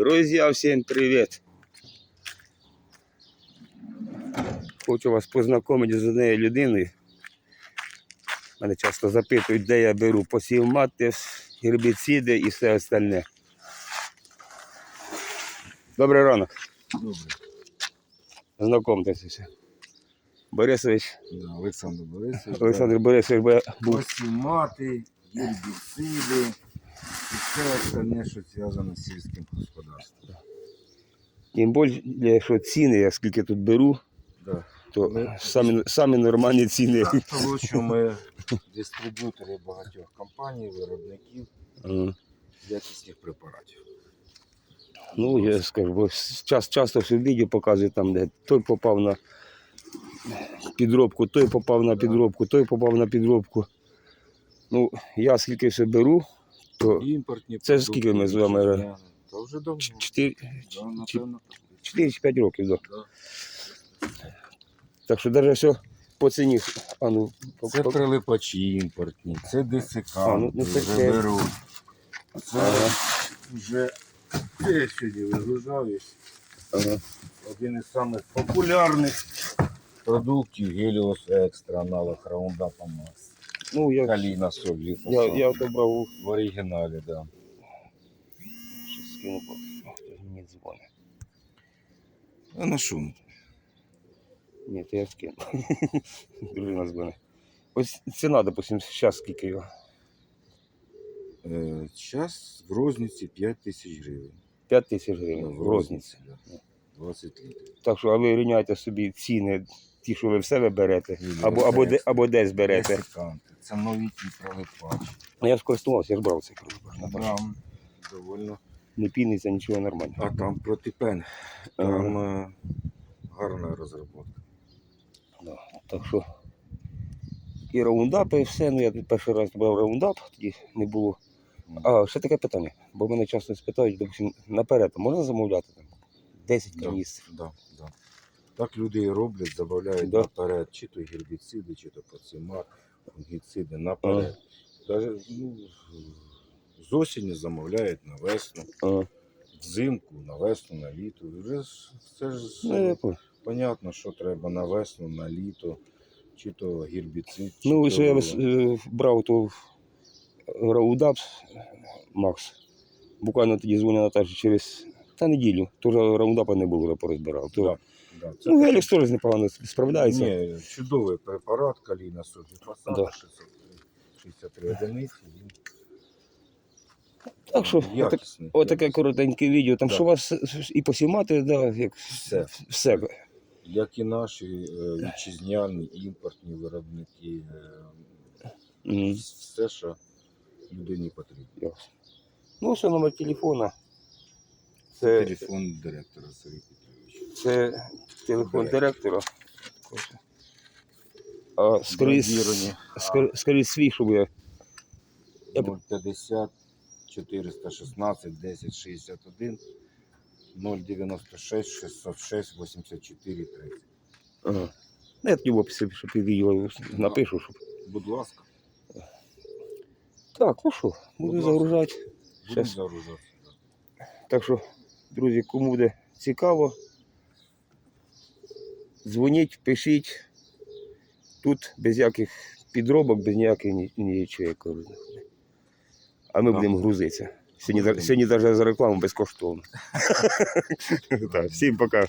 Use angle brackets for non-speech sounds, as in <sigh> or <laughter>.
Друзья, всем привет! Хочу вас познайомити з однією людиною. Мене часто запитують, де я беру посів мати, гербіциди і все остальне. Добрий ранок, Добре. знайомтеся. Борисович, Да, Олександр Борисович. Олександр Борисович був Посімати, гербіциди і все остальне, що зв'язано з сільським господарством. тим більше, що ціни, я скільки тут беру, Да. то Ми- самі, самі нормальні ціни. Тому що ми дистриб'ютори багатьох компаній, виробників якісних препаратів. Ну, я скажу, бо час, часто в відео показують там, де той попав на підробку, той попав на підробку, той попав на підробку. Ну, я скільки все беру, то Імпортні Це продукти, скільки ми з вами вітчизняні. Та вже давно. 4, Да, напевно. 5 років. Да. Да. Так що навіть все по ціні. А ну, по- Це по- прилипачі імпортні, це десиканти, А, ну, ну, це вже беруть. Це вже я сьогодні вигружаюсь. ага. Один із самих популярних продуктів Helios Extra, аналог Roundup Max. Ну, я, Каліна соль я, я добрав, В оригіналі, да. що скину, бо хтось мені дзвонить. А на що? Ні, то я скину. <laughs> Дружина дзвонить. Ось ціна, допустим, зараз скільки його. Е, Час в розниці 5 тисяч гривень. 5 тисяч гривень в розниці. да. 20 літрів. Так що, а ви рівняйте собі ціни, ті, що ви в себе берете, або, або, де, або десь берете. Це нові ті прилипачі. Ну, я ж користувався, я ж брав цей. Там довольно. Не піниться, нічого нормально. А там протипен. Там е, гарна розробка. Да. Так що і раундапи, і все. Ну я перший раз брав раундап, тоді не було. А ще таке питання, бо мене часто спитають, допустим, наперед можна замовляти там 10 Да. каністр. Да, да. Так люди і роблять, забавляють Да. наперед, чи то гербіциди, чи то пацимат, фунгіциди наперед. Даже, ну, з осені замовляють на весну, А, взимку, на весну, на літо. Вже все ж ну, понятно, що треба на весну, на літо, чи то гербіцид, чи Ну, то... я е, брав то раундап Макс. Буквально тоді дзвонив Наташі через та неділю. Теж раундапа не було, вже порозбирав. То, Да, да, це Ну, Гелікс теж непогано справляється. Ні, чудовий препарат, каліна сульфіпасад, Да. 63 одиниці. Він Так що, якісний. Отаке коротеньке відео. Там Да. що у вас і посімати, да, як Все. все. Як і наші е, вітчизняні, імпортні виробники, М, все, що людині потрібно. ясно. Ну, ось номер телефона. Це, Телефон директора Сергія Петровича. це телефон директора. А скоріше, свій, щоб я. Я б- 050 416 10 61 096 606 84 30. Ага. Ну, Я тоді в описі, щоб під відео напишу, щоб. Будь ласка, Так, ну що, буду загружати. будемо Щас. загружатися. Так що, друзі, кому буде цікаво, дзвоніть, пишіть. Тут без яких підробок, без ніяких ні- нічого. я кажу. А ми будемо грузитися. Сьогодні, навіть за рекламу безкоштовно. <laughs> Всім пока.